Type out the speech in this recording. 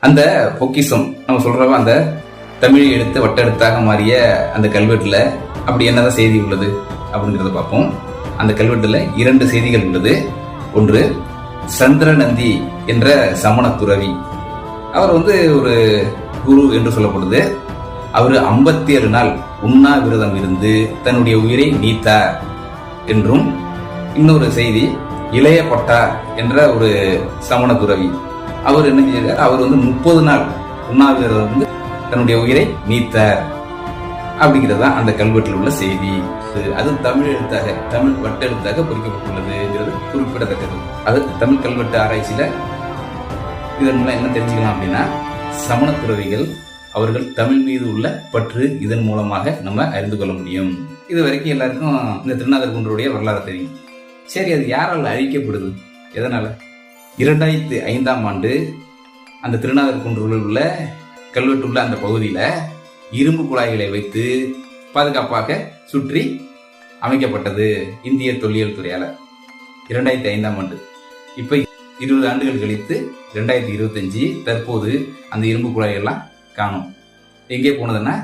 அந்த பொக்கிஷம் நம்ம சொல்றப்ப அந்த தமிழ் எடுத்து வட்டெழுத்தாக மாறிய அந்த கல்வெட்டில் அப்படி என்னதான் செய்தி உள்ளது அப்படிங்கிறத பார்ப்போம். அந்த கல்வெட்டில் இரண்டு செய்திகள் உள்ளது. ஒன்று சந்திரநந்தி என்ற சமண துறவி. அவர் வந்து ஒரு குரு என்று சொல்லப்படுது. அவர் ஐம்பத்தி ஏழு நாள் உண்ணாவிரதம் இருந்து தன்னுடைய உயிரை நீத்தார் என்றும் இன்னொரு செய்தி இளைய பட்டா என்ற ஒரு சமண துறவி. அவர் என்ன செய்தார்? அவர் வந்து முப்பது நாள் உண்ணாவிரதம் வந்து தன்னுடைய உயிரை நீத்தார். அப்படிங்கிறது தான் அந்த கல்வெட்டில் உள்ள செய்தி. அது- தமிழ் எழுத்தாக தமிழ் வட்டெழுத்தாக பொறிக்கப்பட்டுள்ளதுங்கிறது குறிப்பிடத்தக்கது. அது தமிழ் கல்வெட்டு ஆராய்ச்சியில் இதன் மூலம் என்ன தெரிஞ்சுக்கலாம் அப்படின்னா சமண துறவிகள் அவர்கள் தமிழ் மீது உள்ள பற்று இதன் மூலமாக நம்ம அறிந்து கொள்ள முடியும். இது வரைக்கும் எல்லாருக்கும் இந்த திருநாதர் குன்றருடைய வரலாறு தெரியும். சரி அது யாரால் அழிக்கப்படுது? எதனால? இரண்டாயிரத்தி ஐந்தாம் ஆண்டு அந்த திருநாதர் உள்ள கல்வெட்டு உள்ள அந்த பகுதியில இரும்பு குழாய்களை வைத்து பாதுகாப்பாக சுற்றி அமைக்கப்பட்டது இந்திய தொல்லியல் துறையால. இரண்டாயிரத்தி ஐந்தாம் ஆண்டு. இப்போ இருபது ஆண்டுகள் கழித்து ரெண்டாயிரத்தி இருபத்தஞ்சு தற்போது அந்த இரும்பு குழாய்கள்லாம் காணும். எங்கே போனதுன்னா